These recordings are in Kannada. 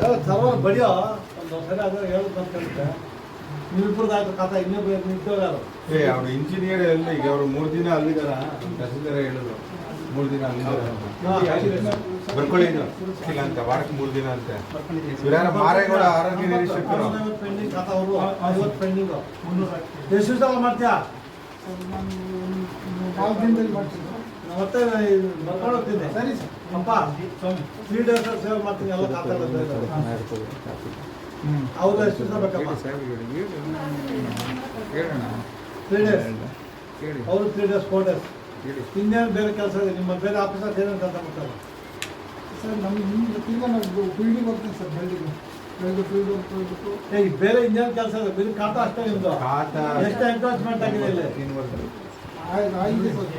ಸರ್ವ ಬಡಿಯೋ ಒಂದು ಸರಿ ನೀವಿಬ್ಬರದಾಯ್ತು ಕಥೆ ಏ ಅವ್ರು ಇಂಜಿನಿಯರ್ ಎಲ್ಲ ಈಗ ಅವ್ರು ಮೂರು ದಿನ ಅಲ್ಲಿದಾರ. ತಹಸೀಲ್ದಾರ ಹೇಳಿದ್ರು ಮೂರು ದಿನ ಅಲ್ಲಿದ್ದಾರೆ ಬರ್ಕೊಳ್ಳಿ ಇಲ್ಲ ಅಂತ ವಾರಕ್ಕೆ ಮೂರು ದಿನ ಅಂತೆ. ಮಾರೇಗೌಡ ಆರೋಗ್ಯ ನಿರೀಕ್ಷಕರು. ಪೆಂಡಿಂಗ್ ಕಥೆ ಅವರು ಐವತ್ತು ಪೆಂಡಿಂಗು. ಎಷ್ಟು ದಿವಸ ಮಾಡ್ತೀಯಾ? ನಾಲ್ಕು ದಿನದಲ್ಲಿ ಮಾಡ್ತೀನಿ. ನಾನು ಮತ್ತೆ ಬರ್ಕೊಂಡು ಹೋಗ್ತೀನಿ ಸರಿ ಸರ್. ಅಪ್ಪ ತ್ರೀ ಡೇಸ್ ಸೇವ್ ಮಾಡ್ತೀನಿ ಎಲ್ಲ ಅವ್ರು ಎಷ್ಟು ಬೇಕಪ್ಪ ತ್ರೀ ಡೇಸ್ ಅವರು ತ್ರೀ ಡೇಸ್ ಫೋರ್ ಡೇಸ್ ಇನ್ನೇನು ಬೇರೆ ಕೆಲಸ ಇದೆ? ನಿಮ್ಮ ಬೇರೆ ಆಫೀಸರ್ ಏನಂತ ಕೆಲಸ ಮಾಡ್ತಾರೆ? ಸರ್ ನಮ್ಗೆ ನಿಮ್ಗೆ ತಿರ್ಗಾ ನಾವು ಫೀಲ್ಡಿಗೆ ಹೋಗ್ತೀನಿ ಸರ್ ಬೆಳಿಗ್ಗೆ ಬೆಳಗ್ಗೆ ಫೀಲ್ಡ್ ಹೋಗ್ಬಿಟ್ಟು ಏ ಬೇರೆ ಇನ್ನೇನು ಕೆಲಸ ಇದೆ? ಬೇರೆ ಖಾತಾ ಅಷ್ಟೇ ಖಾತಾ ಎಷ್ಟು ಎನ್ಕ್ರೋಚ್ಮೆಂಟ್ ಆಗಿದೆ ಇಲ್ಲಿ? ಆಯ್ತು ಆಗಿದೆ ಸರ್.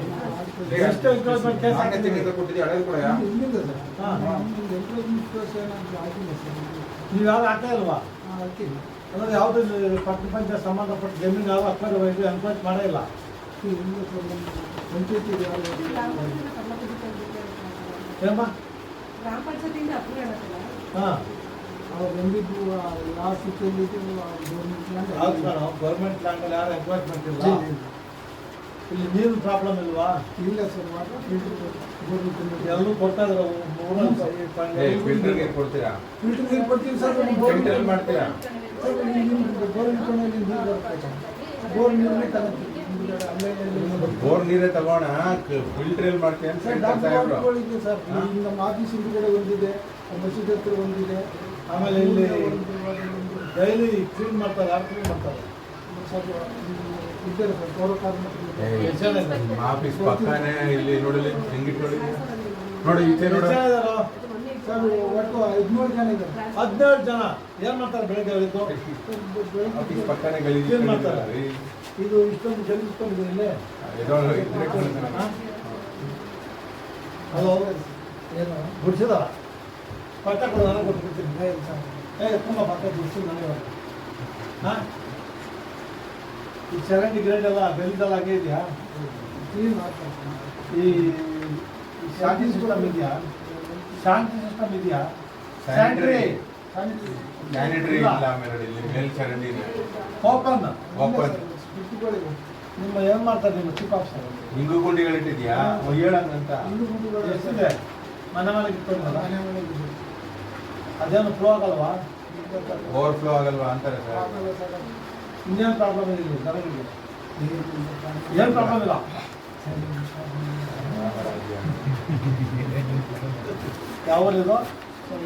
ಎಷ್ಟು ಕೇಸ್ ನೀವು ಯಾರು ಹಾಕೇ ಇಲ್ವಾ? ಹಾಂ ಹಾಕಿಲ್ಲ. ಅಂದ್ರೆ ಯಾವುದು ಪಟ್ಟು ಪಂಚಾಯತ್ ಸಂಬಂಧಪಟ್ಟ ಜಮೀನು ಯಾವ ಅಕ್ವೈರ್ ವೈದ್ಯು ಎನ್ಕ್ರೋಚ್ ಮಾಡೇ ಇಲ್ಲ? ಗ್ರಾಮ ಪಂಚಾಯತಿಯಿಂದ ಹಾಂ. ಅವ್ರು ಬಂದಿದ್ದು ಆ ಯಾವ ಸ್ಥಿತಿಯಲ್ಲಿ ಹೌದು ಮೇಡಮ್ ಗೌರ್ಮೆಂಟ್ ಲ್ಯಾಂಡಲ್ಲಿ ಯಾರು ಎಂಕ್ರೋಚ್ಮೆಂಟ್ ಇಲ್ಲ. ಇಲ್ಲಿ ನೀರು ಪ್ರಾಬ್ಲಮ್ ಇಲ್ವಾ? ಇಲ್ಲ ಸರ್ ಮಾತ್ರ ಎಲ್ಲರೂ ಎಲ್ಲೂ ಕೊಡ್ತಾ ಇದ್ರು ಫಿಲ್ಟರ್ ನೀರು ಕೊಡ್ತೀರಾ? ಫಿಲ್ಟರ್ ನೀರು ಕೊಡ್ತೀವಿ ಸರ್ ಫಿಲ್ಟರ್ ಮಾಡ್ತೀರಾ? ಬೋರ್ ನೀರನ್ನೇ ತಗೊಂತೀವಿ. ಬೋರ್ ನೀರೇ ತಗೋಣ ಫಿಲ್ಟರ್ ಎಲ್ಲಿ ಮಾಡ್ತೀಯ ಅಂತ ಸರ್ ನಮ್ಮ ಆಫೀಸ್ ಹಿಂದ್ಗಡೆ ಒಂದಿದೆ ಮಸೀದಿ ಹತ್ರ ಒಂದಿದೆ. ಆಮೇಲೆ ಇಲ್ಲಿ ಡೈಲಿ ಕ್ಲೀನ್ ಮಾಡ್ತಾರೆ ಯಾರು ಕ್ಲೀನ್ ಮಾಡ್ತಾರೆ. ಸರ್ ಇದ್ದಾರೆ ಸರ್ ಪೌರ ಕಾರ್ಮಿಕ ಕಾರ್ಮಿಕರು. ಆಫೀಸ್ ಪಕ್ಕನೇ ಇಲ್ಲಿ ನೋಡಲಿ ಹೆಂಗಿಟ್ ನೋಡಿ ನೋಡಿ. ಈಚೆ ನೋಡಿ ಒಟ್ಟು ಹದಿನೇಳು ಜನ ಇದ್ದಾರೆ. ಹದಿನೇಳು ಜನ. ಏನ್ ಮಾಡ್ತಾರೆ ಬೆಳಿಗ್ಗೆ ಅವರಿದ್ದು ಆಫೀಸ್ ಪಕ್ಕನೇ ಗಲೀಜು ಏನ್ ಮಾಡ್ತಾರೆ? ಇದು ಇಷ್ಟೊಂದು ಜಲ್ದಿಸ್ಕೊಂಡಿದ್ದೀನಿ ಇಲ್ಲೇ? ಹಲೋ? ಏನು? ಗುಡ್ಸಿದಾರ? ಪಕ್ಕ ಕೊಡು ನನಗೆ ಕೊಟ್ಬಿಡ್ತೀನಿ ಏ ತುಂಬ ಪಕ್ಕ ಗುಡ್ಸಿ ನನಗೆ. ಹಾಂ? ಈ ಚರಂಡಿ ಗ್ರೇಡ್ ಎಲ್ಲ ಬೆಲ್ದೆಲ್ಲ ಹಂಗೆ ಇದೆಯಾ. ಈ ಶಾಂತಿ ಸಿಸ್ಟಮ್ ಇದೆಯಾ? ಶಾಂತಿ ಸಿಸ್ಟಮ್ ಇದೆಯಾ? Sanitary sanitary. ಇಲ್ಲ. ಆಮೇಲೆ ಇಲ್ಲಿ ಮೇಲ್ ಚರಂಡಿ ಇದೆ. Open open. ನಿಮ್ಮ ಏನು ಮಾಡ್ತಾರೆ ನಿಮ್ಮ ಚೀಫ್ ಆಫೀಸರ್ ಹಿಂಗು ಗುಂಡಿಗಳಿಟ್ಟಿದ್ಯಾ ಹೇಳಂಗಂತ ಹಿಂದೂ ಗುಂಡಿಗಳು ಎಷ್ಟಿದೆ? ಮನೆ ಮನೆಗೆ ಇಟ್ಕೊಂಡಿಲ್ಲ ಮನೆ ಮನೆಗೆ. ಅದೇನು ಫ್ಲೋ ಆಗಲ್ವಾ? ಓವರ್ ಓವರ್ಫ್ಲೋ ಆಗಲ್ವಾ ಅಂತಾರೆ ಸರ್. ಇನ್ನೇನು ಪ್ರಾಬ್ಲಮ್ ಇದೆ ಏನು ಪ್ರಾಬ್ಲಮ್ ಇಲ್ಲ. ಯಾವ ಊರಿದು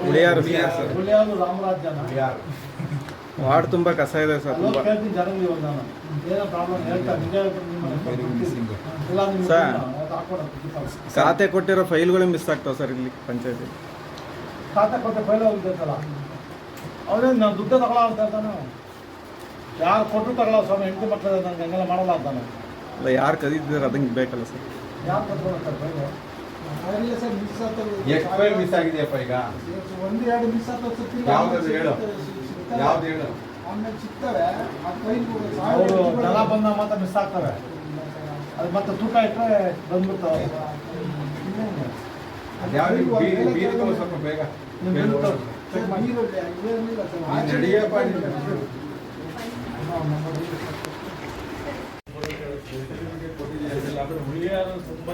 ಉಳಿಯಾರು ಬಿಹಾರ್ ಸರ್. ಉಳಿಯಾರು ರಾಮರಾಜ್ಯನ. ಯಾರು ವಾರ್ಡ್ ತುಂಬಾ ಕಸ ಇದೆ ಸರ್ ಅಲ್ಲೋ ತುಂಬಾ. ಕೇಳ್ತೀನಿ ಜನರಿಗೆ ಇವಾಗ ನಾನು. ಏನೋ ಪ್ರಾಬ್ಲಮ್ ಹೇಳ್ತಾ ನಿಜ ಸರ್. ಖಾತೆ ಕೊಟ್ಟಿರೋ ಫೈಲ್ಗಳು ಮಿಸ್ ಆಗ್ತಾವೆ ಸರ್ ಇಲ್ಲಿ ಪಂಚಾಯತಿ. ಖಾತೆ ಕೊಟ್ಟ ಫೈಲ್ ಹೋಗ್ತೈತಲ್ಲ ಅವ್ರೇನು ನಾನು ದುಡ್ಡು ತಗೊಳ್ಳೋ ಅಂತ ಯಾರು ಕೊಟ್ಟರು ತಗೊಳ್ಳೋ ಸ್ವಾಮಿ ಹೆಂಡತಿ ಮಕ್ಕಳು ನಂಗೆ ಹಂಗೆಲ್ಲ ಮಾಡಲ್ಲ ಅಂತಾನೆ ಅಲ್ಲ ಯಾರು ಕದಿದ್ದಾರೆ ಅದಂಗೆ ಬೇಕಲ್ಲ ಸರ್. ಯಾರು ಕೊಟ್ಕೊಳ್ತಾರೆ ಫೈಲು ಆಗಿಲ್ಲ ಸರ್ ಮಿಸ್ ಮಿಸ್ ಆಗಿದೆಯಪ್ಪ ಈಗ? ಒಂದು ಎರಡು ಮಿಸ್ ಆಗ್ತವೆ ಸರ್. ತಿರ್ಗಾ ಯಾವ್ದು ಹೇಳು? ಯಾವ್ದು ಹೇಳು. ಆಮೇಲೆ ಸಿಗ್ತವೆ. ಅವರು ಬಂದ ಮಾತ್ರ ಮಿಸ್ ಆಗ್ತವೆ. ಅದು ಮತ್ತೆ ತೂಕ ಇಟ್ಟರೆ ಬಂದ್ಬಿಡ್ತಾವೆ ಬೀದಿ ಬೀದಿ ಸ್ವಲ್ಪ ಬೇಗ. ನಡಿಯಪ್ಪ ಹುಳಿಯಾರು ತುಂಬಾ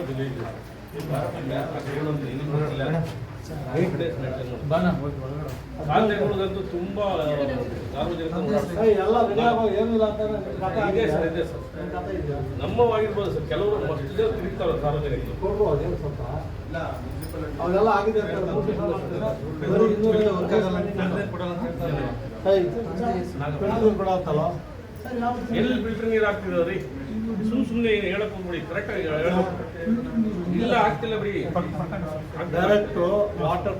ಸಾರ್ವಜನಿಕ ಇದೆ ಸರ್, ಇದೆ ಸರ್. ನಮ್ಮವಾಗಿರ್ಬೋದು ಸರ್ ಕೆಲವರು ಮಸ್ತ್ ಜನ ತಿರುಗ್ತಾರೆ ಸಾರ್ವಜನಿಕರು ಅವೆಲ್ಲ ಆಗಿದೆ ಎಲ್ಲಿ ಫಿಲ್ಟರ್ ನೀರು ಹಾಕ್ತಿದ್ರಿ ಸುಮ್ ಸುಮ್ನೆ ಹೇಳಕ್ ಹೋಗ್ಬಿಡಿ ಕರೆಕ್ಟ್ ಆಗಿ ಹೇಳ್ಬೇಕು. ಇಲ್ಲ ಆಗ್ತಿಲ್ಲ ಬಿಡಿ. ಡೈರೆಕ್ಟ್ ವಾಟರ್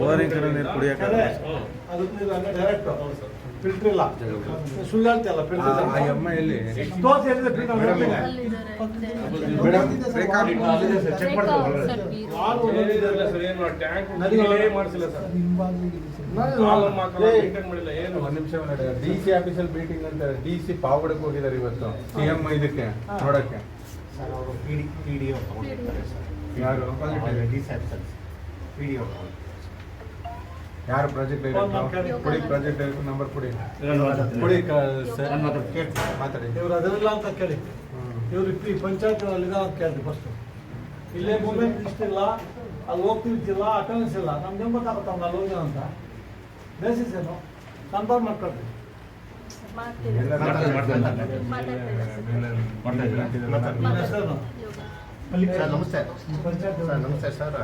ಬೋರಿಂಗ್ ನೀರು ಕುಡಿಯಕ್ಕೆ. ಅದಕ್ಕೆ ಡೈರೆಕ್ಟ್ ಫಿಲ್ಟರ್ ಇಲ್ಲ. ಸುಳ್ಳು ನಿಮಿಷ ಡಿ ಸಿ ಆಫೀಸಲ್ಲಿ ಮೀಟಿಂಗ್ ಅಂತ ಡಿ ಸಿ ಪಾವಗಡಕ್ಕೆ ಹೋಗಿದ್ದಾರೆ ಇವತ್ತು. ಸಿ ಎಂ ಇದಕ್ಕೆ ನೋಡಕ್ಕೆ. ಯಾರು? ಡಿ ಸಿ ಆಫೀಸಲ್ಲಿ ಪಿ ಡಿ ಯಾರು ಪ್ರಾಜೆಕ್ಟ್ ಡೈರೆಕ್ಟರ್. ಕೊಡಿ ಪ್ರಾಜೆಕ್ಟ್ ಡೈರೆಕ್ಟರ್ ನಂಬರ್ ಕೊಡಿ. ಕೊಡಿ ಸರ್. ಮಾತಾಡಿ ಇವ್ರು ಅದರಿಲ್ಲ ಅಂತ ಕೇಳಿ ಇವ್ರು ಈ ಪಂಚಾಯತ್ ಅಲ್ಲಿದ ಅಂತ ಕೇಳಿದ್ವಿ ಫಸ್ಟ್ ಇಲ್ಲೇ ಮೂಮೆಂಟ್ ಲಿಸ್ಟ್ ಇಲ್ಲ ಅಲ್ಲಿ ಹೋಗ್ತಿರ್ತಿಲ್ಲ ಅಟೆಂಡೆನ್ಸ್ ಇಲ್ಲ ನಮ್ಗೆ ಹೆಂಗ್ ಗೊತ್ತಾಗುತ್ತೆ ಅವ್ನು ಅಲ್ಲಿ ಹೋಗ್ಯಾನ ಅಂತ ಬೇಸಿಸ್ ಏನು ಕನ್ಫರ್ಮ್ ಮಾಡ್ಕೊಳ್ತೀವಿ ನಮಸ್ತೆ ಪಂಚಾಯತ್ ಸರ್ ನಮಸ್ತೆ ಸರ್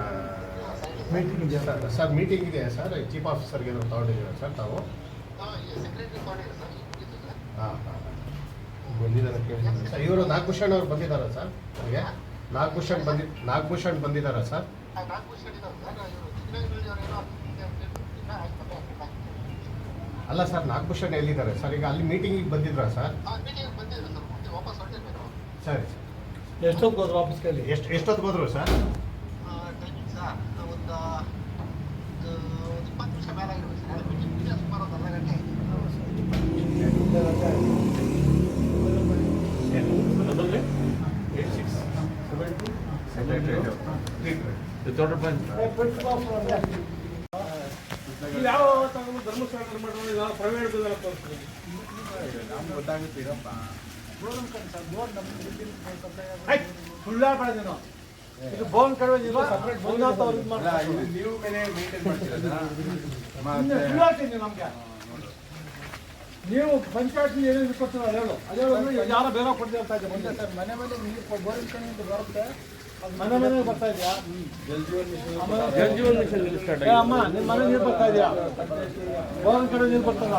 ಮೀಟಿಂಗ್ ಇದೆ ಸರ್ ಸರ್ ಮೀಟಿಂಗ್ ಇದೆ ಸರ್? ಚೀಫ್ ಆಫೀಸರ್ಗೆ ಏನಾದ್ರು ತಗೊಂಡಿದ್ದೀರಾ ಸರ್ ತಾವು? ಹಾಂ ಹಾಂ ಬಂದಿದ್ದಾರೆ ಕೇಳಿದ್ದೀನಿ. ಸರ್ ಇವರು ನಾಗಭೂಷಣ್ ಅವ್ರು ಬಂದಿದ್ದಾರಾ ಸರ್? ನಮಗೆ ನಾಗಭೂಷಣ್ ಬಂದಿ ನಾಗಭೂಷಣ್ ಬಂದಿದ್ದಾರಾ ಸರ್? ಅಲ್ಲ ಸರ್ ನಾಗಭೂಷಣ್ ಎಲ್ಲಿದ್ದಾರೆ ಸರ್? ಈಗ ಅಲ್ಲಿ ಮೀಟಿಂಗಿಗೆ ಬಂದಿದ್ರಾ ಸರ್? ಸರಿ ಸರ್. ಎಷ್ಟೊತ್ತು ಹೋದ್ರು ವಾಪಸ್ ಕೇಳಿ? ಎಷ್ಟು ಎಷ್ಟೊತ್ತು ಹೋದ್ರು ಸರ್ ಅದರಲ್ಲಿ ಏಟ್ ಸಿಕ್ಸ್ ಟೋಟಲ್ ಪಾಯಿಂಟ್ ಇಲ್ಲಿ ಯಾವ ಧರ್ಮಸ್ಥಳ ಯಾವ ಪ್ರೈವೇಟ್ ಗೊತ್ತಾಗುತ್ತೆ ಆಗಿ ನೀನು ಇದು ಬೋನ್ ಕಡಿಮೆ ಸಪ್ರೇಟ್ ಬೋನಾತ್ ಅವ್ರು ಇದು. ಮಾಡ್ತಾರೆ ಇದು ನೀವು ಮೇಲೆ ಮೇಂಟೈನ್ ಮಾಡ್ತಿರೋದಾ ಇನ್ನು ಮತ್ತೆ ಸುಳ್ಳಾಡ್ತೀನಿ ನಮ್ಗೆ. ನೀವು ಪಂಚಾಯತ್ ಏನೇನು ಕೊಡ್ತೀರ ಹೇಳು. ಅದು ಯಾರೋ ಬೇರೆ ಕೊಡ್ತೀವಿ ಅಂತ ಮುಂದೆ ಸರ್ ಮನೆ ಮನೆ ನೀರು ಬೋರಿನ ಕಡೆಯಿಂದ ಬರುತ್ತೆ. ಮನೆ ಮನೆಗೆ ಬರ್ತಾ ಇದೆಯಾ? ಜಲ್ ಜೀವನ್ ಮಿಷನ್ ಸ್ಟಾರ್ಟ್ ಅಮ್ಮ ನಿಮ್ಮ ಮನೆ ನೀರು ಬರ್ತಾ ಇದೆಯಾ? ಬೋರಿನ ಕಡೆ ನೀರು ಬರ್ತದ?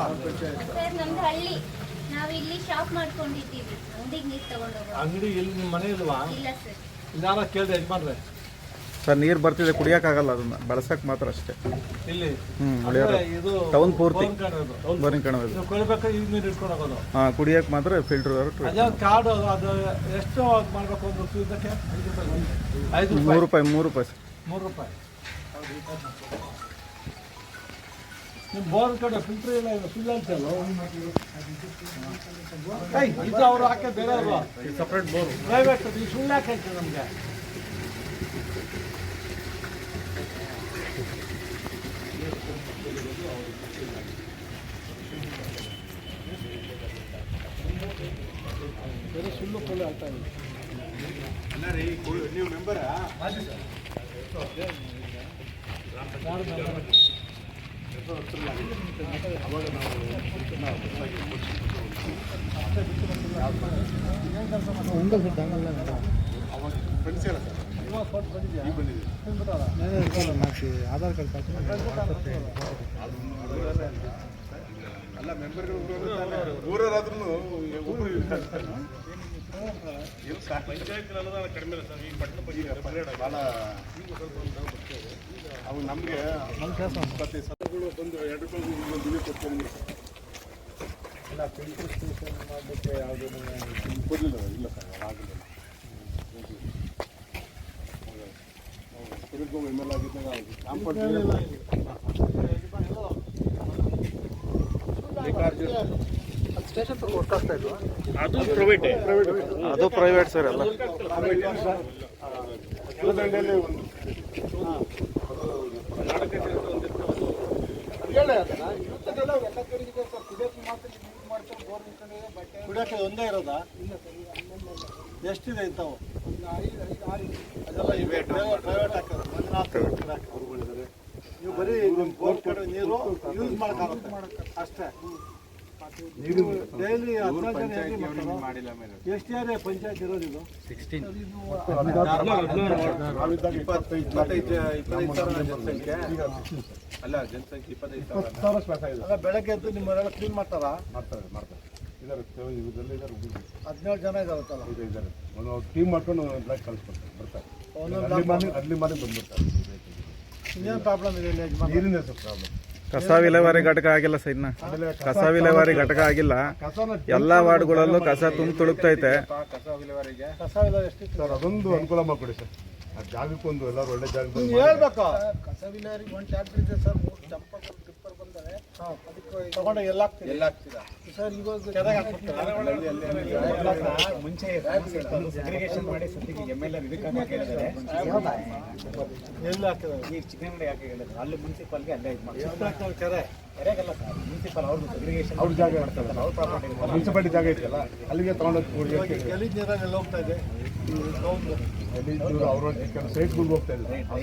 ಸರ್ ನಮ್ದು ಹಳ್ಳಿ. ನಾವು ಇಲ್ಲಿ ಶಾಪ್ ಮಾಡ್ಕೊಂಡಿದ್ದೀವಿ. ಅಂಗಡಿಗೆ ನೀರು ತಗೊಂಡೋಗೋದು. ಅಂಗಡಿ ಇಲ್ಲಿ ನಿಮ್ಮ ಮನೆ ಇಲ್ವಾ? ಇಲ್ಲ ಸರ್. ಇದಾರ ಕೇಳಿದೆ ಯಜಮಾನ್ರೆ. ಸರ್ ನೀರು ಬರ್ತಿದೆ ಕುಡಿಯೋಕ್ಕಾಗಲ್ಲ ಅದನ್ನ. ಬಳಸಕ್ಕೆ ಮಾತ್ರ ಅಷ್ಟೇ. ಇಲ್ಲಿ. ಹ್ಮ್, ಇದು ಟೌನ್ ಪೂರ್ತಿ. ಬರೀ ಕಾಣೋದು. ನೀವು ಕೊಡ್ಬೇಕಾದ್ರೆ ಈಗ ನೀರು ಇಟ್ಕೊಂಡು ಹೋಗೋದು. ಹಾಂ ಕುಡಿಯೋಕೆ ಮಾತ್ರ ಫಿಲ್ಟರ್ ಅದೇ ಕಾರ್ಡ್ ಅದು ಅದು ಎಷ್ಟು ಅದು ಮಾಡ್ಬೇಕು ಒಂದು ಇದಕ್ಕೆ ಐದು ರೂಪಾಯಿ. ಮೂರು ರೂಪಾಯಿ ಮೂರು ರೂಪಾಯಿ ಸರ್. ಮೂರು ರೂಪಾಯಿ. ನಿಮ್ಮ ಬೋರ್ ಕಡೆ ಫಿಲ್ಟರ್ ಇಲ್ಲ ಇದು ಫಿಲ್ ಅಂತಲ್ಲ ಇದು ಅವರು ಹಾಕಿ ಬೇರೆ ಅಲ್ವಾ? ಸಪ್ರೇಟ್ ಬೋರ್ ಪ್ರೈವೇಟ್ ಇದು ಸುಳ್ಳು ಯಾಕೆ ಹೇಳ್ತೀವಿ ನಮಗೆ? ಬೇರೆ ಸುಳ್ಳು ಪೊಳ್ಳು ಆಗ್ತಾ ಇದೆ ನೀವು ಮೆಂಬರಾ ಇಲ್ಲ ಇವಾಗ ಫೋಟೋ ಬಂದಿದ್ಯಾ ಈಗ ಬಂದಿದೆ ಆಧಾರ್ ಕಾರ್ಡ್ ಅಲ್ಲ ಮೆಂಬರ್ಗಳು ಊರವರಾದ್ರೂ ಒಬ್ಬರು ಪಂಚಾಯತ್ ಅನುದಾನ ಕಡಿಮೆ ಇಲ್ಲ ಸರ್ ಈ ಪಟ್ಟಣ ಪಂಚಾಯತ್ ಭಾಳ ಅವು ನಮಗೆ ಇಪ್ಪತ್ತೈದು ಸಾವಿರಗಳು ಬಂದು ಎರಡು ಇಲ್ಲ ಫಿಲ್ಟರ್ ಸ್ಟೇಷನ್ ಮಾಡಲಿಕ್ಕೆ ಯಾವುದನ್ನು ಕೊಡಲಿಲ್ಲ ಇಲ್ಲ ಸರ್ ಆಗಲಿಲ್ಲ ತಿರುಗು ಎಂ ಎಲ್ ಆಗಿದ್ದಾಗ ಕಾಂಪೌಂಡ್ ಸ್ಟೇಷನ್ ವರ್ಕ್ ಆಗ್ತಾ ಇಲ್ವಾ ಅದು ಪ್ರೈವೇಟೇ ಅದು ಪ್ರೈವೇಟ್ ಸರ್ ಎಲ್ಲ ಒಂದು ಕುಡಿಯೋಕೆ ಒಂದೇ ಇರೋದಾ? ಎಷ್ಟಿದೆ ಇಂಥವು? ಅದೆಲ್ಲ ಇವೆ ಪ್ರೈವೇಟ್ ಹಾಕೋದು. ಮಂಜುನಾಥ್ ಗುರುಗಳಿದ್ದಾರೆ ನೀವು ಬರೀ ಬೋರ್ಡ್ ಕಡೆ ನೀರು ಯೂಸ್ ಮಾಡೋಕ್ಕಾಗುತ್ತೆ. ಅಷ್ಟೇ. ಡೈಲಿ ಹದಿನಾಲ್ಕು ಜನ ಹೇಗೆ ಮಾಡ್ತಾರೋ? ಎಷ್ಟು ಏರಿಯಾ ಪಂಚಾಯತ್ ಇರೋದು ಇದು? ನಾವಿದ್ದಾಗ ಇಪ್ಪತ್ತೈದು ಇಪ್ಪತ್ತೈದು ಇಪ್ಪತ್ತೈದು ಸಾವಿರ. ಜನಸಂಖ್ಯೆ ಅಲ್ಲ ಜನಸಂಖ್ಯೆ ಇಪ್ಪತ್ತೈದು ಸಾವಿರ ಅಲ್ಲ ಬೆಳಗ್ಗೆ ಎದ್ದು ನಿಮ್ಮನೆಲ್ಲ ಕ್ಲೀನ್ ಮಾಡ್ತಾರಾ ಮಾಡ್ತಾರೆ? ಮಾಡ್ತಾರೆ ಇದಾರೆ ಇದರಲ್ಲಿ ಇದಾರೆ ಹದಿನೇಳು ಜನ ಇದಾವತ್ತಲ್ಲ ಇದು ಇದಾರೆ ಒಂದು ಟೀಮ್ ಮಾಡ್ಕೊಂಡು ಬ್ಲಾಕ್ ಕಳಿಸ್ಕೊಡ್ತಾರೆ ಬರ್ತಾರೆ ಅಲ್ಲಿ ಮನೆ ಬಂದ್ಬಿಡ್ತಾರೆ ಇನ್ನೇನು ಪ್ರಾಬ್ಲಮ್ ಇದೆ ನೀರಿನ ಪ್ರಾಬ್ಲಮ್ ಕಸ ವಿಲೇವಾರಿ ಘಟಕ ಆಗಿಲ್ಲ ಸರ್ ಇನ್ನ. ಕಸ ವಿಲೇವಾರಿ ಘಟಕ ಆಗಿಲ್ಲ. ಎಲ್ಲಾ ವಾರ್ಡ್ಗಳಲ್ಲೂ ಕಸ ತುಂಬ ತುಳುಕ್ತೈತೆ. ಕಸ ವಿಲೇವಾರಿಗೆ ಕಸ ಇಲ್ಲ ಸರ್ ಅದೊಂದು ಅನುಕೂಲ ಮಾಡಿಕೊಡಿ ಸರ್. ಆ ಜಾಗಕ್ಕೆ ಒಂದು ಎಲ್ಲರೂ ಒಳ್ಳೆ ಜಾಗ ನೀವು ಹೇಳ್ಬೇಕು? ಕಸ ವಿಲೇವಾರಿಗೆ ಒಂದು ಟ್ಯಾಕ್ಟರ್ ಇದೆ ಸರ್ ಮೂರು ಚಂಪಗಳು ಟಿಪ್ಪರ್ ಬಂದರೆ ತಗೊಂಡು ಎಲ್ಲ ಎಲ್ಲ ಸರ್ ಮುಂಚೆ ಸೆಗ್ರಿಗೇಷನ್ ಮಾಡಿ ಸದ್ಯಕ್ಕೆ ಎಂ ಎಲ್ ಆರ್ ಇದಕ್ಕೆ ಹೇಳಿದ್ದಾರೆ. ಈಗ ಚಿಕನ್ ಅಂಗಡಿ ಯಾಕೆ ಹೇಳಿದ್ರು ಅಲ್ಲಿ ಮುನ್ಸಿಪಾಲ್ಗೆ ಅಲ್ಲೇ ಇದು ಕೆರೆ? ಕೆರೆಗಲ್ಲ ಸರ್. ಮುನ್ಸಿಪಲ್ ಅವ್ರದ್ದು ಸೆಗ್ರಿಗೇಷನ್ ಅವ್ರ ಜಾಗ ಮಾಡ್ತಾರೆ. ಅವ್ರ ಪ್ರಾಪರ್ಟಿ ಮುನ್ಸಿಪಾಲಿಟಿ ಜಾಗ ಇದೆಯಲ್ಲ ಅಲ್ಲಿಗೆ ತಗೊಂಡೋಗಿ ಗಲೀಜ್ ನೀರಲ್ಲಿ ಹೋಗ್ತಾ ಇದೆ. ಅವರು ಸೈಟ್ಗಳಿಗೆ ಹೋಗ್ತಾ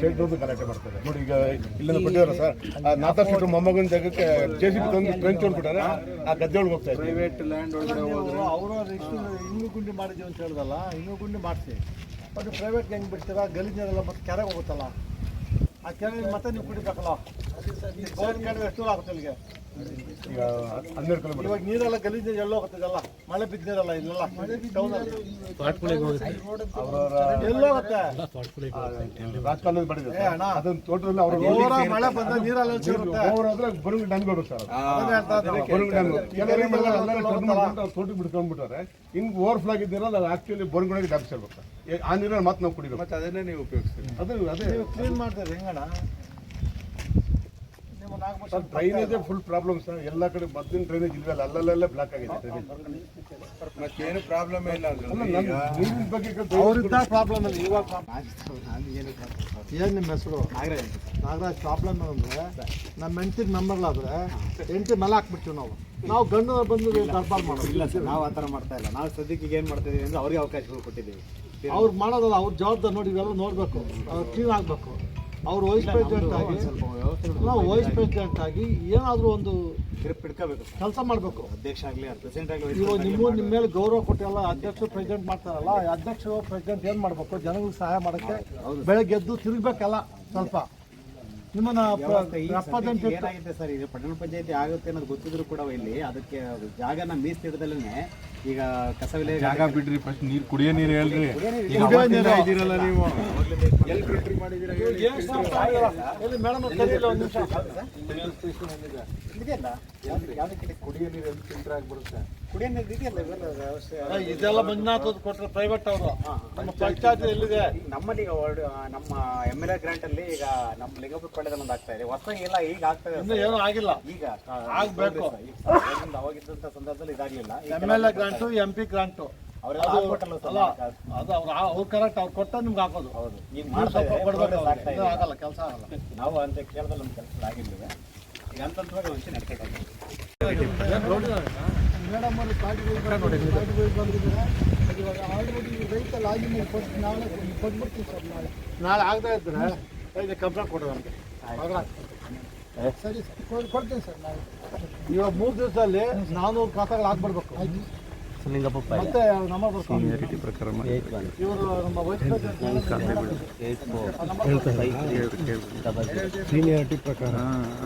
ಸೈಟ್ ಗಲಾಟೆ ಮಾಡ್ತಾರೆ ನೋಡಿ ಈಗ ಇಲ್ಲಿಂದ ಬಿಟ್ಟಿದ್ದಾರೆ ಸರ್ ಮೊಮ್ಮಗನ ಜಾಗಕ್ಕೆ ಜೆ ಸಿ ಬಿ ತಂದು ಟ್ರೆಂಚ್ ಹೊಡ್ಬಿಟ್ಟಾರೆ ಆ ಗದ್ದೆ ಒಳಗೆ ಹೋಗ್ತಾ ಪ್ರೈವೇಟ್ ಲ್ಯಾಂಡ್ ಒಳಗಡೆ ಹೋದ್ರೆ ಅವರು ಇಷ್ಟು ಇನ್ನೂ ಗುಂಡಿ ಮಾಡಿದ್ದೀವಿ ಅಂತ ಹೇಳಿದಲ್ಲ ಇನ್ನೂ ಗುಂಡಿ ಮಾಡಿಸಿ. ಬಟ್ ಪ್ರೈವೇಟ್ ಹೆಂಗೆ ಬಿಡ್ತೀರಾ? ಗಲೀಜರೆಲ್ಲ ಮತ್ತೆ ಕೆರೆಗೆ ಹೋಗುತ್ತಲ್ಲ. ಆ ಕೆರೆ ಮತ್ತೆ ನೀವು ಕುಡಿಬೇಕಲ್ಲ? ಕೆರೆ ಎಷ್ಟು ಆಗುತ್ತೆ ಇಲ್ಲಿಗೆ? ಈಗ ಹನ್ನೆರಡು ಕಿಲೋಮೀಟರ್ ಇವಾಗ ನೀರೆಲ್ಲ ಗಲೀಜ್ ಎಲ್ಲ ಹೋಗ್ತದಲ್ಲ ಮಳೆ ಬಿದ್ದ ನೀರಲ್ಲ ಇಲ್ಲೆಲ್ಲ. ಎಲ್ಲ ಹೋಗುತ್ತೆ. ಅದನ್ನ ತೋಟದಲ್ಲಿ ಅವರು ಮಳೆ ಬಂದ ನೀರೆಲ್ಲ ಸೇರುತ್ತೆ ಓವರ್ ಆದ್ರೆ ಬರುಂಗ್ ಡ್ಯಾಮ್ ಬರುತ್ತೆ. ಬರುಂಗ್ ಡ್ಯಾಮ್. ತೋಟಕ್ಕೆ ಬಿಡ್ಕೊಂಡ್ಬಿಟ್ಟಾರೆ ಹಿಂಗ್ ಆಗಿದ್ದೀರಲ್ಲ ಅದು ಆಕ್ಚುಲಿ ಬರುಂಗಳಿಗೆ ಡ್ಯಾಮ್ ಸೇರ್ಬೇಕು ಆ ನೀರನ್ನು ಮತ್ತೆ ನಾವು ಕುಡಿಬೇಕು. ಮತ್ತೆ ಅದನ್ನೇ ನೀವು ಉಪಯೋಗಿಸ್ತೀವಿ ಅದು ಕ್ಲೀನ್ ಮಾಡ್ತಾರೆ ಹೆಂಗಣ್ಣ? Sir drainage full problem sir ಎಲ್ಲ ಕಡೆ ಮದ್ದಿನ ಡ್ರೈನೇಜ್ ಇಲ್ವಲ್ಲ ಅಲ್ಲಲ್ಲೇ ಬ್ಲಾಕ್ ಆಗಿದೆ ಡ್ರೈನೇಜ್ ಮತ್ತೇನು ಪ್ರಾಬ್ಲಮ್ ಇಲ್ಲ ನೀರಿನ ಬಗ್ಗೆ ಪ್ರಾಬ್ಲಮ್ ಇಲ್ಲ ಇವಾಗ ನಾಗರಾಜ್ ಏನು ನಿಮ್ಮ ಹೆಸರು? ನಾಗರಾಜ್. ಪ್ರಾಬ್ಲಮ್ ಅಂದ್ರೆ ನಮ್ಮ ಹೆಂಡತಿ ನಂಬರ್ಲಾದ್ರೆ ಹೆಂಡತಿ ಮಲ ಹಾಕ್ಬಿಡ್ತೀವಿ ನಾವು. ನಾವು ಗಂಡು ಬಂದು ದರ್ಬಾರ್ ಮಾಡೋದು. ಇಲ್ಲ ಸರ್ ನಾವು ಆ ಥರ ಮಾಡ್ತಾ ಇಲ್ಲ. ನಾವು ಸದ್ಯಕ್ಕೆ ಏನು ಮಾಡ್ತಾ ಇದ್ದೀವಿ ಅಂದ್ರೆ ಅವ್ರಿಗೆ ಅವಕಾಶಗಳು ಕೊಟ್ಟಿದ್ದೀವಿ. ಅವ್ರು ಮಾಡೋದಲ್ಲ ಅವ್ರ ಜವಾಬ್ದಾರಿ ನೋಡಿ ಇವೆಲ್ಲ ನೋಡಬೇಕು. ಅವ್ರು ಕ್ಲೀನ್ ಆಗಬೇಕು. ಅವ್ರು ವೈಸ್ ಪ್ರೆಸಿಡೆಂಟ್ ಆಗಿ ನಾವು ವೈಸ್ ಪ್ರೆಸಿಡೆಂಟ್ ಆಗಿ ಏನಾದರೂ ಒಂದು ಕೆಲಸ ಮಾಡಬೇಕು. ಅಧ್ಯಕ್ಷ ಆಗಲಿ ಪ್ರೆಸಿಡೆಂಟ್ ಇವಾಗ ಆಗಲಿ ನಿಮ್ಮ ನಿಮ್ಮ ಮೇಲೆ ಗೌರವ ಕೊಟ್ಟೆಲ್ಲ ಅಧ್ಯಕ್ಷರು ಪ್ರೆಸಿಡೆಂಟ್ ಮಾಡ್ತಾರಲ್ಲ ಅಧ್ಯಕ್ಷರು ಪ್ರೆಸಿಡೆಂಟ್ ಏನು ಮಾಡಬೇಕು? ಜನಗಳಿಗೆ ಸಹಾಯ ಮಾಡೋಕ್ಕೆ ಬೆಳಗ್ಗೆ ಎದ್ದು ತಿರುಗಬೇಕಲ್ಲ ಸ್ವಲ್ಪ. ನಿಮ್ಮನ್ನ ಏನಾಗಿದೆ ಸರ್? ಇದು ಪಟ್ಟಣ ಪಂಚಾಯತಿ ಆಗುತ್ತೆ ಅನ್ನೋದು ಗೊತ್ತಿದ್ರು ಕೂಡ ಇಲ್ಲಿ ಅದಕ್ಕೆ ಅದು ಜಾಗನ ಮೀಸಲಿಡದಲ್ಲೇ ಈಗ ಕಸ ವಿಲೇವಾರಿ ಜಾಗ ಬಿಡ್ರಿ ಫಸ್ಟ್ ನೀರು ಕುಡಿಯೋ ನೀರು ಹೇಳ್ರಿ. ಇದ್ದೀರಲ್ಲ ನೀವು. ಎಲ್ಲಿ ಫಿಲ್ಟರ್ ಮಾಡಿದ್ದೀರಾ ಇದೆಯಲ್ಲ ಯಾವುದಕ್ಕೆ ಕುಡಿಯೋ ನೀರು ಎಲ್ಲಿ ಫಿಲ್ಟರ್ ಆಗಿಬಿಡುತ್ತೆ? ಕುಡಿಯೋ ನೀರು ಇದೆಯಲ್ಲ ಇವೆಲ್ಲ ವ್ಯವಸ್ಥೆ ಇದೆಲ್ಲ ಮಂಜುನಾಥ್ ಕೊಟ್ಟರೆ ಪ್ರೈವೇಟ್ ಅವರು ನಮ್ಮ ಪಂಚಾಯತ್ ಎಲ್ಲಿದೆ? ಈಗ ನಮ್ಮಲ್ಲಿ ಈಗ ಆ, ನಮ್ಮ ಎಂ ಎಲ್ ಎ ಗ್ರಾಂಟ್ ಅಲ್ಲಿ ಈಗ ನಮ್ಮ ಲಿಂಗಪುರ ಒಂದು ಆಗ್ತಾ ಇದೆ. ಹೊಸದಾಗಿ ಎಲ್ಲ ಈಗ ಆಗ್ತಾ ಇದೆ. ಇನ್ನೂ ಏನೂ ಆಗಿಲ್ಲ. ಈಗ ಆಗ್ಬೇಕು. ಅವಾಗಿದ್ದಂತ ಸಂದರ್ಭದಲ್ಲಿ ಇದಾಗ್ಲಿಲ್ಲ. ಈಗ M L A grant M P grant ಅವರೆಲ್ಲ ಹಾಕ್ಕೊಟ್ಟಲ್ಲ ಸರ್ ಅಲ್ಲ ಅದು ಅವ್ರು ಅವ್ರು ಕರೆಕ್ಟ್ ಅವ್ರು ಕೊಟ್ಟ ನಿಮ್ಗೆ ಹಾಕೋದು. ಹೌದು. ಈಗ ನೀವು ಮಾಡ್ತಾ ಸ್ವಲ್ಪ ಇದೆ, ಕೊಡ್ಬೇಕು progress ಆಗ್ತಾ ಅವ್ರಿಗೆ. ಇದೆ. ಇದು ಆಗಲ್ಲ ಕೆಲಸ ಆಗಲ್ಲ. ನಾವು ಅಂತ ಕೇಳಿದ್ರೆ ನಮ್ಮ ಕೆಲಸ ಆಗಿರ್ಲಿಲ್ಲ ಈಗ ವಿಷಯ ಇವಾಗ ಆಲ್ರೆಡಿ ವೆಹಿಕಲ್ ಆಗಿದೆ ಫಸ್ಟ್ ನಾಳೆ ಕೊಟ್ಬಿಡ್ತೀವಿ ಸರ್ ನಾಳೆ ನಾಳೆ ಆಗದೆ ಇದ್ರೆ ಇದು ಕಂಪ್ಲೇಂಟ್ ಕೊಡು ನನಗೆ ಸರಿ ಸರ್ ಕೊಡ್ತೀನಿ ಸರ್ ನಾಳೆ. ಇವಾಗ ಮೂರು ದಿವಸದಲ್ಲಿ ನಾನೂರು ಖಾತೆಗಳು ಹಾಕ್ಬಿಡ್ಬೇಕು. ಮತ್ತೆ ನಮ್ಮ ಬರ್ಕೊಂಡು ಪ್ರಕಾರ ಇವರು ನಮ್ಮ ವೈಸ್ ಸೀನಿಯಾರಿಟಿ ಪ್ರಕಾರ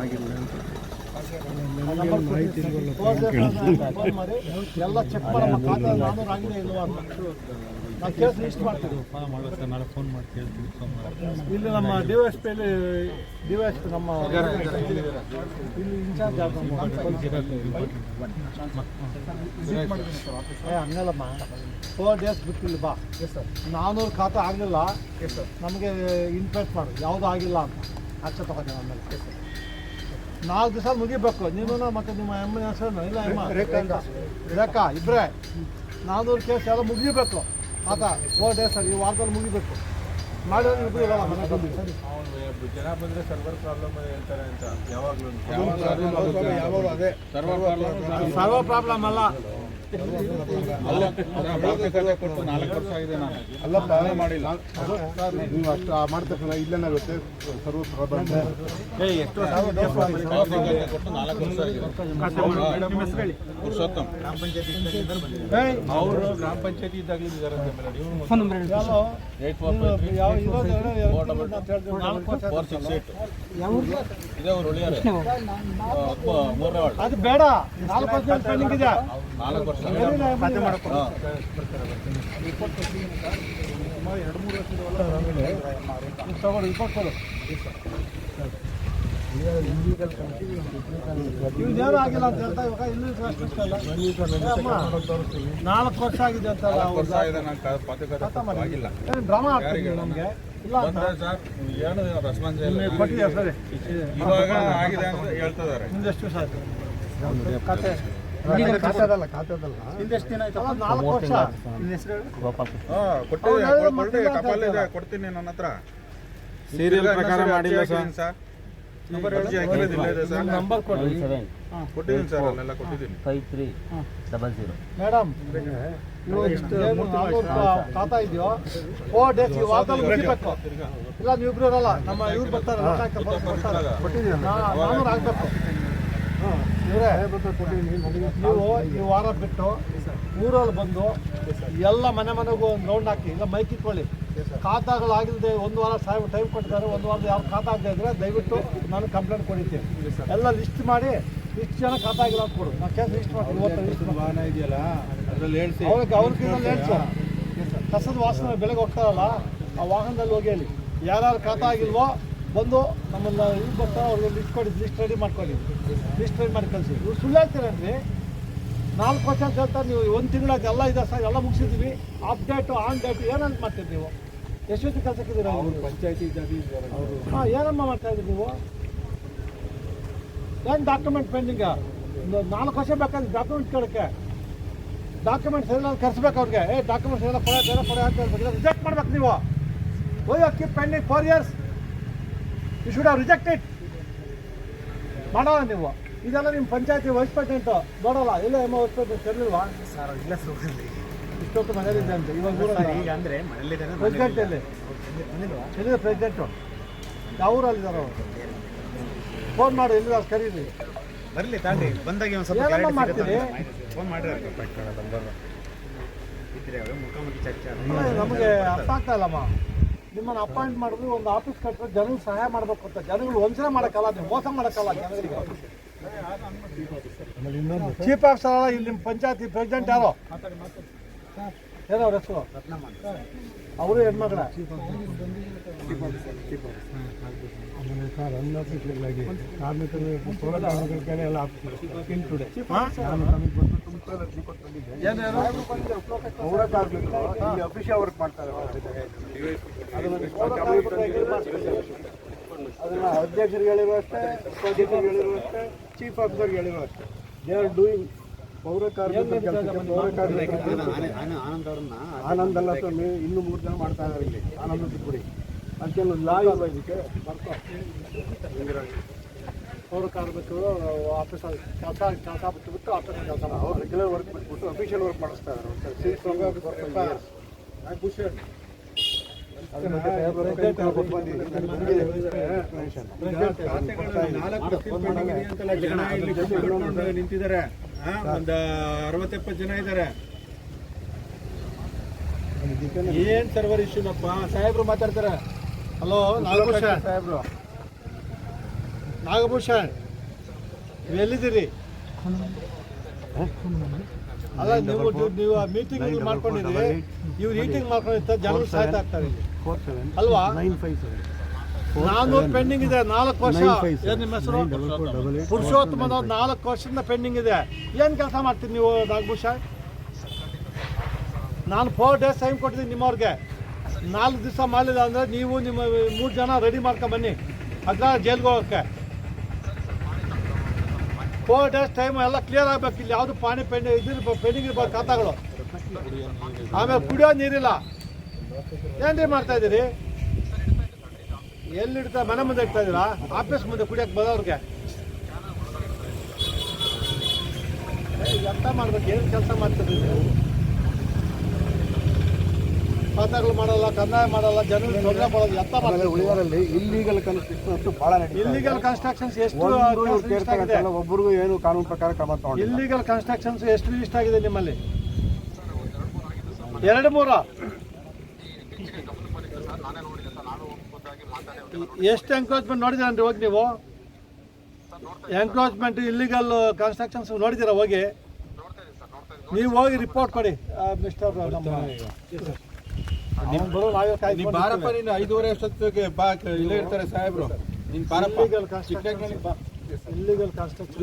ಆಗಿಲ್ಲ ಫೋನ್ ಮಾಡಿ ಎಲ್ಲ ಚೆಕ್ ಇಲ್ವಾ ಅಂತ ಮಾಡ್ತೀವಿ ಇಲ್ಲಿ ನಮ್ಮ ಡಿ ಎಸ್ ಡಿ ನಮ್ಮ ಇಲ್ಲಿ ಇನ್ಚಾರ್ಜ್ ಹಂಗಲ್ಲಮ್ಮ ಫೋರ್ ಡೇಸ್ ಬಿಟ್ಟಿಲ್ಲ ಬಾ ನಾನ್ನೂರು ಖಾತೆ ಆಗಲಿಲ್ಲ ನಮಗೆ ಇನ್ಫೆಕ್ಟ್ ಮಾಡು ಯಾವುದು ಆಗಿಲ್ಲ ಅಂತ ಅಕ್ಷ ತಗೋತೀನಿ ಆಮೇಲೆ ನಾಲ್ಕು ದಿವಸ ಮುಗಿಬೇಕು. ನೀನು ಮತ್ತೆ ನಿಮ್ಮ ಎಂ ಎಲ್ ಹೆಸರು ಇಲ್ಲ ಎಮ್ಮ ರೇಖಾ ಇಬ್ಬರೇ ನಾನ್ನೂರು ಕೇಸ್ ಎಲ್ಲ ಮುಗಿಬೇಕು. ಆತ ಫೋರ್ ಡೇಸ್ ಈ ವಾರದಲ್ಲಿ ಮುಗಿಬೇಕು. ಮಾಡಿದ್ರೆ ಇಬ್ಬರು ಜನ ಬಂದ್ರೆ ಸರ್ವರ್ ಪ್ರಾಬ್ಲಮ್ ಹೇಳ್ತಾರೆ ಅಂತ. ಯಾವಾಗ್ಲೂ. ಯಾವಾಗಲೂ ಅದೇ. ಸರ್ವರ್ ಪ್ರಾಬ್ಲಮ್ ಸರ್ವ ಪ್ರಾಬ್ಲಮ್ ಅಲ್ಲ. ಕೊಟ್ಟು ನಾಲ್ಕು ವರ್ಷ ಆಗಿದೆ ನಾನು ಅಲ್ಲಪ್ಪ ಮಾಡಿಲ್ಲ ನೀವು ಅಷ್ಟು ಮಾಡ್ತಕ್ಕಂಥ ಸರ್ವ ನಾಲ್ಕು ವರ್ಷ ಆಗಿದೆ ಪುರುಷೋತ್ತಮ್ ಅವರು ಗ್ರಾಮ ಪಂಚಾಯತಿ ಇದ್ದಾಗಲೂ ಇದ್ದಾರೆ ಫೋರ್ ಫೋರ್ ಸಿಕ್ಸ್ ಏಟ್ ಇದೇ ಅವ್ರು ಒಳ್ಳೆಯರೆ ಮೂರನೇ ವಾರ್ಡ್. ಅದು ಬೇಡ ನಾಲ್ಕು ವರ್ಷ ಪೆಂಡಿಂಗ್ ಇದೆ. ನಾಲ್ಕು ವರ್ಷ. ಮಾಡಕ್ಕೆ ರಿಪೋರ್ಟ್ ಕೊಡು ಆಗಿಲ್ಲ ಅಂತ ಹೇಳ್ತಾ ಇವಾಗ ಇಲ್ಲಿ ನಾಲ್ಕು ವರ್ಷ ಆಗಿದೆ ಅಂತ ಡ್ರಾಮಾ ಆಗ್ತಿದೆ ನಮಗೆ? ಸರ್ ಏನು ಕೊಟ್ಟಿದ್ಯಾ? ಸರಿ. ಇವಾಗ ಆಗಿದೆ ಅಂತ ಹೇಳ್ತಿದ್ದಾರೆ. ಆಯ್ತು ಖಾತೆ. ಖಾತೆದಲ್ಲ ಖಾತೆದಲ್ಲ ಹಿಂದೆಷ್ಟು ದಿನ ಆಯ್ತು ನಾಲ್ಕು ವರ್ಷ. ಕೊಡ್ತೀನಿ ನನ್ನ ಹತ್ರ. ಸೀರಿಯಲ್ ಪ್ರಕಾರ ಮಾಡಿಲ್ಲ ಸರ್. Number sir. ಕೊಟ್ಟಿದ್ದೀನಿ ಸರ್ ಅಲ್ಲೆಲ್ಲ ಕೊಟ್ಟಿದ್ದೀನಿ. Five three double zero. Madam. ಖಾತಾ ಇದೆಯೋ? ಫೋರ್ ಡೇಸ್ ಈ ವಾರದಲ್ಲಿ ಮುಗಿಬೇಕು ಇಲ್ಲ ನೀವು ಇಬ್ರು ಇರಲ್ಲ ನಮ್ಮ ಇವ್ರು ಬರ್ತಾರೆ ಲೋಕಾಯುಕ್ತ ಬರ್ತಾರೆ, ಬರ್ತಾರೆ. ನಾ- ನಾನ್ನೂರು ಆಗ್ಬೇಕು ಇವರೇ ನೀವು ಈ ವಾರ ಬಿಟ್ಟು ಊರಲ್ಲಿ ಬಂದು ಎಲ್ಲ ಮನೆ ಮನೆಗೂ ಒಂದು ರೌಂಡ್ ಹಾಕಿ ಇಲ್ಲ ಮೈಕ್ ಇಟ್ಕೊಳ್ಳಿ. ಖಾತಾಗಳು ಆಗಿಲ್ಲದೆ ಒಂದು ವಾರ ಸಾಹೇಬ್ ಟೈಮ್ ಕೊಟ್ಟಿದ್ದಾರೆ ಒಂದು ವಾರದ ಯಾವ ಖಾತಾ ಆಗದೆ ಇದ್ರೆ ದಯವಿಟ್ಟು ನಾನು ಕಂಪ್ಲೇಂಟ್ ಕೊಡಿತೀನಿ. ಎಲ್ಲ ಲಿಸ್ಟ್ ಮಾಡಿ ಇಷ್ಟು ಜನ ಅಂತ ಕೊಡು. ಕೆಲಸ ಇವತ್ತು ವಾಹನ ಇದೆಯಲ್ಲ ಅದ್ರಲ್ಲಿ ಹೇಳ್ಸಿ. ಅವ್ರಿಗೆ ಅವ್ರಿಗಿಂತ ಲೇಟ್ ಸರ್ ಕಸದ ವಾಸನೆ ಬೆಳಗ್ಗೆ ಹೋಗ್ತಾರಲ್ಲ ಆ ವಾಹನದಲ್ಲಿ ಹೋಗಿ ಹೇಳಿ ಯಾರ್ಯಾರು ಖಾತಾ ಆಗಿಲ್ವೋ ಬಂದು ನಮ್ಮನ್ನ ಇದು ಬರ್ತಾರೆ ಅವ್ರಿಗೆ ಲಿಸ್ಟ್ ಕೊಡಿ ಲಿಸ್ಟ್ ರೆಡಿ ಮಾಡ್ಕೊಳ್ಳಿ. ಲಿಸ್ಟ್ ರೆಡಿ ಮಾಡಿ ಕಳಿಸಿ. ಇವ್ರು ಸುಳ್ಳು ಹೇಳ್ತೀರೇನ್ರಿ ನಾಲ್ಕು ವರ್ಷ ಅಂತ ಹೇಳ್ತಾರೆ ನೀವು ಒಂದು ತಿಂಗಳಾಗಿ ಎಲ್ಲ ಇದೆ ಸರ್ ಎಲ್ಲ ಮುಗಿಸಿದ್ವಿ ಅಪ್ಡೇಟು ಆನ್ ಡೇಟು ಏನಂತ ಮಾಡ್ತೀರಿ ನೀವು? ಪಂಚಾಯಿತಿ ಕೆಲಸಕ್ಕಿದ್ದೀರಾ ಪಂಚಾಯತಿ ಹಾಂ ಏನಮ್ಮ ಮಾಡ್ತಾ ಇದ್ದೀರಿ ನೀವು? ಏನು ಡಾಕ್ಯುಮೆಂಟ್ ಪೆಂಡಿಂಗ್ ನಾಲ್ಕು ವರ್ಷ ಬೇಕಾದ್ರೆ ಡಾಕ್ಯುಮೆಂಟ್ ಕೇಳಕ್ಕೆ. ಡಾಕ್ಯುಮೆಂಟ್ಸ್ ಎಲ್ಲ ಕರ್ಸ್ಬೇಕು ಅವ್ರಿಗೆ. ಏ ಡಾಕ್ಯುಮೆಂಟ್ಸ್ ಎಲ್ಲ ಕೊಡ ಬೇರೆ ಕೊಡ ಅಂತ ಹೇಳ್ಬೇಕು. ರಿಜೆಕ್ಟ್ ಮಾಡ್ಬೇಕು ನೀವು. ಓಯ್ keep pending four years you should uh reject it ಮಾಡೋಲ್ಲ ನೀವು. ಇದೆಲ್ಲ ನಿಮ್ಮ ಪಂಚಾಯತಿ ವೈಸ್ ಪ್ರೆಸಿಡೆಂಟ್ ನೋಡೋಲ್ಲ. ಇಲ್ಲ ಎಮ್ಮ ವೈಸ್ ಪ್ರೆಸಿಡೆಂಟ್ ಸರ್ ಇಲ್ಲ ಇಷ್ಟೊತ್ತು ಮನೇಲಿದೆ ಅಂತ. ಇವಾಗ ಈಗ ಅಂದರೆ ಮನೇಲಿದ್ದಾನೆ ಪ್ರೆಸಿಡೆಂಟ್ ಎಲ್ಲಿ? ಎಲ್ಲಿದೆ ಪ್ರೆಸಿಡೆಂಟು ಯಾವ ಊರಲ್ಲಿದ್ದಾರೆ ಅವರು? ಫೋನ್ ಮಾಡಿ ಎಲ್ಲಿ ಕರೀರಿ. ಬರಲಿ ತಾಂಡಿ ಬಂದಾಗ ಒಂದು ಸ್ವಲ್ಪ ಏನಮ್ಮ ಮಾಡ್ತೀರಿ? ಫೋನ್ ಮಾಡ್ರಿ ಮುಖಾಮುಖಿ ಚರ್ಚೆ. ನಮಗೆ ಅರ್ಥ ಆಗ್ತಾ ಇಲ್ಲಮ್ಮ. ನಿಮ್ಮನ್ನು ಅಪಾಯಿಂಟ್ ಮಾಡಿದ್ರು ಒಂದು ಆಫೀಸ್ ಕಟ್ಟಿದ್ರೆ ಜನರಿಗೆ ಸಹಾಯ ಮಾಡಬೇಕು ಅಂತ. ಜನಗಳು ವಂಚನೆ ಮಾಡೋಕ್ಕಲ್ಲ ನೀವು ಮೋಸ ಮಾಡೋಕ್ಕಲ್ಲ ಜನಗಳಿಗೆ ಚೀಫ್ ಆಫೀಸರ್ ಅಲ್ಲ ಇಲ್ಲಿ ನಿಮ್ಮ ಪಂಚಾಯತಿ ಪ್ರೆಸಿಡೆಂಟ್ ಯಾರೋ? ಏನೋ ಅವ್ರ ಹೆಸರು? ಅವರು ಹೆಣ್ಮಗಳ. ಸರ್. ಅನ್ಅಫಿಷಿಯಲ್ ಕಾರ್ಮಿಕರು ಪೌರ ಎಲ್ಲ ಟುಡೇ ಏನೇನು ಪೌರ ಕಾರ್ಮಿಕರು. ಇಲ್ಲಿ ಅಫಿಷಿಯಲ್ ವರ್ಕ್ ಮಾಡ್ತಾರೆ ಅದನ್ನ ಅಧ್ಯಕ್ಷರಿಗೆ ಹೇಳಿರೋ ಅಷ್ಟೇ ಉಪಾಧ್ಯಕ್ಷರಿಗೆ ಹೇಳಿರೋ ಅಷ್ಟೇ ಚೀಫ್ ಆಫೀಸರ್ಗೆ ಹೇಳಿರೋ ಅಷ್ಟೇ. ದೇ ಆರ್ ಡೂಯಿಂಗ್ ಪೌರ ಕಾರ್ಮಿಕರ ಪೌರ ಕಾರ್ಮಿಕರು ಆನಂದ್ ಅವ್ರನ್ನ ಆನಂದ್ ಅಲ್ಲ ಸ್ವಾಮಿ ಇನ್ನೂ ಮೂರು ಜನ ಮಾಡ್ತಾ ಇದ್ದಾರೆ ಇಲ್ಲಿ. ಆನಂದ್ ಬಿಟ್ಬಿಡಿ ಅದಕ್ಕೆ ಲಾಯ್ ಇದಕ್ಕೆ ಪೌರ ಕಾರ್ಮಿಕರು ಆಫೀಸ್ ಕೆಲಸ ಕೆಲಸ ಬಿಟ್ಟುಬಿಟ್ಟು ಆಫೀಸ್ ಕೆಲಸ ಅವ್ರು ರೆಗ್ಯುಲರ್ ವರ್ಕ್ ಬಿಟ್ಬಿಟ್ಟು ಅಫಿಷಿಯಲ್ ವರ್ಕ್ ಮಾಡಿಸ್ತಾ ಇದ್ದಾರೆ. ನಿಂತಿದ್ದಾರೆ ಒಂದು ಅರವತ್ತೆಪ್ಪತ್ತು ಜನ ಇದ್ದಾರೆ ಏನ್ ಸರ್ವರ್ ಇಶ್ಯೂನಪ್ಪ ಸಾಹೇಬ್ರು ಮಾತಾಡ್ತಾರೆ ಹಲೋ ನಾಗಭೂಷಣ್. ಸಾಹೇಬ್ರು. ನಾಗಭೂಷಣ್ ನೀವು ಎಲ್ಲಿದ್ದೀರಿ? ಅಲ್ಲ ನೀವು ನೀವು ಮೀಟಿಂಗ್ ಮಾಡ್ಕೊಂಡಿದ್ರಿ ಇವ್ರು ಮೀಟಿಂಗ್ ಮಾಡ್ಕೊಂಡಿರ್ತಾರೆ ಜನರು ಸಹಾಯ ಆಗ್ತಾರೆ ಅಲ್ವಾ? ನಾನು ಪೆಂಡಿಂಗ್ ಇದೆ ನಾಲ್ಕು ವರ್ಷ. ಏನ್ ನಿಮ್ಮ ಹೆಸರು. ಪುರುಷೋತ್ತಮ ನಾಲ್ಕು ವರ್ಷದಿಂದ ಪೆಂಡಿಂಗ್ ಇದೆ. ಏನ್ ಕೆಲಸ ಮಾಡ್ತೀನಿ ನೀವು ನಾಗಭೂಷಣ್? ನಾನು ಫೋರ್ ಡೇಸ್ ಟೈಮ್ ಕೊಟ್ಟಿದ್ದೀನಿ ನಿಮ್ಮವ್ರಿಗೆ. ನಾಲ್ಕು ದಿವಸ ಮಾಡಲಿಲ್ಲ ಅಂದರೆ ನೀವು ನಿಮ್ಮ ಮೂರು ಜನ ರೆಡಿ ಮಾಡ್ಕೊಂಬನ್ನಿ ಅದ್ರ ಜೈಲ್ಗೆ ಹೋಗೋಕ್ಕೆ. ಫೋರ್ ಡೇಸ್ ಟೈಮ್ ಎಲ್ಲ ಕ್ಲಿಯರ್ ಆಗ್ಬೇಕು. ಇಲ್ಲಿ ಯಾವುದು ಪಾಣಿ ಪೆಂಡಿ ಇದ್ರ ಪೆಂಡಿಂಗ್ ಇರ್ಬೋದು ಖಾತಾಗಳು. ಆಮೇಲೆ ಕುಡಿಯೋ ನೀರಿಲ್ಲ. ಏನ್ರಿ ಮಾಡ್ತಾ ಇದ್ದೀರಿ? ಎಲ್ಲಿ ಇಡ್ತಾ ಮನೆ ಮುಂದೆ ಇಡ್ತಾ ಇದ್ದೀರಾ? ಆಫೀಸ್ ಮುಂದೆ ಕುಡಿಯಕ್ಕೆ ಬರೋರಿಗೆ. ಎಂತ ಮಾಡ್ಬೇಕು? ಏನು ಕೆಲಸ ಮಾಡ್ತಿದ್ದೀರಿ? ಖಾತಾಗಳು ಮಾಡಲ್ಲ ಕಂದಾಯ ಮಾಡಲ್ಲ ಜನರು ತೊಂದರೆ ಮಾಡೋದು ಎತ್ತ ಮಾಡ್ತಾರೆ ಉಳಿದರಲ್ಲಿ ಇಲ್ಲಿಗಲ್ ಕನ್ಸ್ಟ್ರಕ್ಷನ್ ಅಷ್ಟು ಬಹಳ ಇಲ್ಲಿಗಲ್ ಕನ್ಸ್ಟ್ರಕ್ಷನ್ಸ್ ಎಷ್ಟು ಒಬ್ಬರಿಗೂ ಏನು ಕಾನೂನು ಪ್ರಕಾರ ಕ್ರಮ ತಗೊಂಡು ಇಲ್ಲಿಗಲ್ ಕನ್ಸ್ಟ್ರಕ್ಷನ್ಸ್ ಎಷ್ಟು ಲಿಸ್ಟ್ ಆಗಿದೆ ನಿಮ್ಮಲ್ಲಿ? ಎರಡು ಮೂರ? ಎಷ್ಟು ಎಂಕ್ರೋಚ್ಮೆಂಟ್ ನೋಡಿದ್ದೀರನ್ರಿ ಹೋಗಿ ನೀವು? ಎಂಕ್ರೋಚ್ಮೆಂಟ್ ಇಲ್ಲಿಗಲ್ ಕನ್ಸ್ಟ್ರಕ್ಷನ್ಸ್ ನೋಡಿದ್ದೀರಾ ಹೋಗಿ? ನೀವು ಹೋಗಿ ರಿಪೋರ್ಟ್ ಕೊಡಿ. ಮಿಸ್ಟರ್ ನಮ್ಮ ನೀನ್ ಬಾರಪ್ಪ ನೀನು ಐದೂವರೆ ಅಷ್ಟೊತ್ತಿಗೆ ಬಾ ಇಲ್ಲೇ ಇರ್ತಾರೆ ಸಾಹೇಬ್ರು. ನೀನ್ ಬಾರಪ್ಪ. ಇಲ್ಲಿಗಲ್ ಕನ್ಸ್ಟ್ರಕ್ಷನ್ ಇಲ್ಲಿಗಲ್ ಕನ್ಸ್ಟ್ರಕ್ಷನ್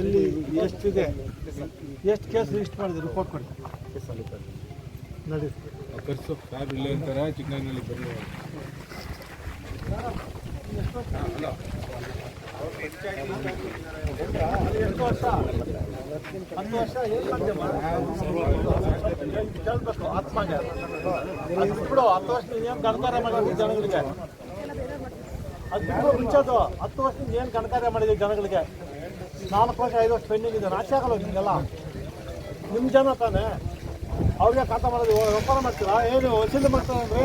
ಎಲ್ಲಿ ಎಷ್ಟಿದೆ? ಎಷ್ಟು ಕೇಸ್ ಲಿಸ್ಟ್ ಮಾಡಿದೆ? ರಿಪೋರ್ಟ್ ಕೊಡಿ. ನಡಿ. ಕರ್ಸು. ಸಾಹೇಬ್ರು ಇಲ್ಲೇ ಇರ್ತಾರೆ ಚಿಕ್ಕನಲ್ಲಿ ಬನ್ನಿ. ಕೇಳ್ಬೇಕು ಆತ್ಮಗೆ ಅದು ಬಿಟ್ಬಿಡು ಹತ್ತು ವರ್ಷ ಏನು ಗಣಕಾರ್ಯ ಮಾಡಿದ್ವಿ ಜನಗಳಿಗೆ? ಅದು ಬಿಟ್ಟು ಮುಂಚೆದು ಹತ್ತು ವರ್ಷ ಏನು ಗಣಕಾರ್ಯ ಮಾಡಿದ್ವಿ ಜನಗಳಿಗೆ? ನಾಲ್ಕು ವರ್ಷ ಐದು ವರ್ಷ ಪೆಂಡಿಂಗ್ ಇದೆ. ನಾಚೆ ಆಗಲ್ಲ, ನಿಮಗೆಲ್ಲ ನಿಮ್ಮ ಜನ ತಾನೇ ಅವ್ರಿಗೆ ಕಾಟ ಮಾಡೋದು ವ್ಯಾಪಾರ ಮಾಡ್ತೀರಾ ಏನು ವಸೂಲಿ ಮಾಡ್ತಾರೆ ಅಂದ್ರೆ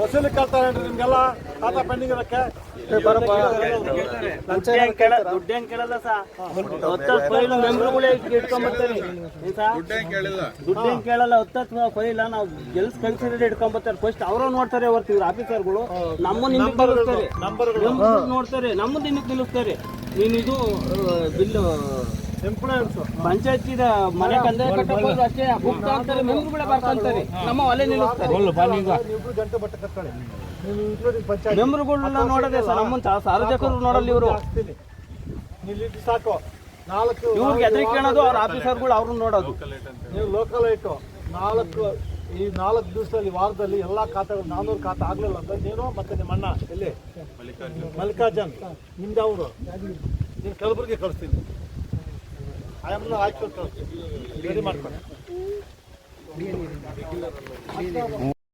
ವಸೂಲಿ ಕಳ್ತಾರೆ ನಿಮ್ಗೆಲ್ಲ ಖಾತಾ ಪೆಂಡಿಂಗ್ ಇರಕ್ಕೆ ದುಡ್ಡೇನ್ ಕೇಳಲ್ಲ ಸಾ. ಫೈಲ್ ನಾವು ಗೆಲ್ಸ್ ಕಳ್ಸಿದ್ರೆ ಇಟ್ಕೊಂಡ್ಬರ್ತಾರೆ ಫಸ್ಟ್ ಅವರು ನೋಡ್ತಾರೆ ಹೊರ್ತು ಇವ್ರ ಆಫೀಸರ್ಗಳು. ನಮ್ಮನ್ನ ಹಿಂದಕ್ಕೆ ನಿಲ್ಲಿಸ್ತಾರೆ. ನಂಬರ್ಗಳು ನಮ್ಮನ್ನ ನೋಡ್ತಾರೆ ನಮ್ಮನ್ನ ಹಿಂದಕ್ಕೆ ನಿಲ್ಲಿಸ್ತಾರೆ. ನೀನು ಇದು ಬಿಲ್ ಎಂಪ್ಲಾಯನ್ಸು ಪಂಚಾಯತಿದ ಮನೆ ಕಂದಾಯ ಕಟ್ಟಕ್ಕೆ ಅಷ್ಟೇ. ಬುಕ್ ಅಂತಾರೆ ಮೆಂಬರ್ಗಳೇ ಬರ್ಕೊಂತಾರೆ. ನಮ್ಮ ಒಲೆ ನಿಲ್ಲಿಸ್ತಾರೆ. ಮೆಂಬರ್ಗಳನ್ನ ನೋಡೋದೇ ಸರ್, ನಮ್ಮಂತ ಸಾರ್ವಜನಿಕರು ನೋಡಲ್ಲ ಇವರು. ಇಲ್ಲಿ ಸಾಕು ನಾಲ್ಕು ಇವ್ರಿಗೆ ಎದುರು ಕೇಳೋದು ಅವ್ರ ಆಫೀಸರ್ಗಳು ಅವ್ರನ್ನ ನೋಡೋದು. ನೀವು ಲೋಕಲ್ ಐಟು ನಾಲ್ಕು, ಈ ನಾಲ್ಕು ದಿವಸದಲ್ಲಿ, ವಾರದಲ್ಲಿ ಎಲ್ಲ ಖಾತೆಗಳು ನಾನ್ನೂರು ಖಾತೆ ಆಗ್ಲಿಲ್ಲ ಅಂತ ನೀನು ಮತ್ತೆ ನಿಮ್ಮ ಅಣ್ಣ, ಎಲ್ಲಿ? ಮಲ್ಲಿಕಾರ್ಜುನ್. ನಿಮ್ದು ಅವರು. ನೀನು ಕಲಬುರಗಿ ಕಳಿಸ್ತೀನಿ. ಆಯಮ್ಮನ ಹಾಕಿ ಕಳಿಸ್ತೀನಿ ರೆಡಿ ಮಾಡ್ಕೊಂಡು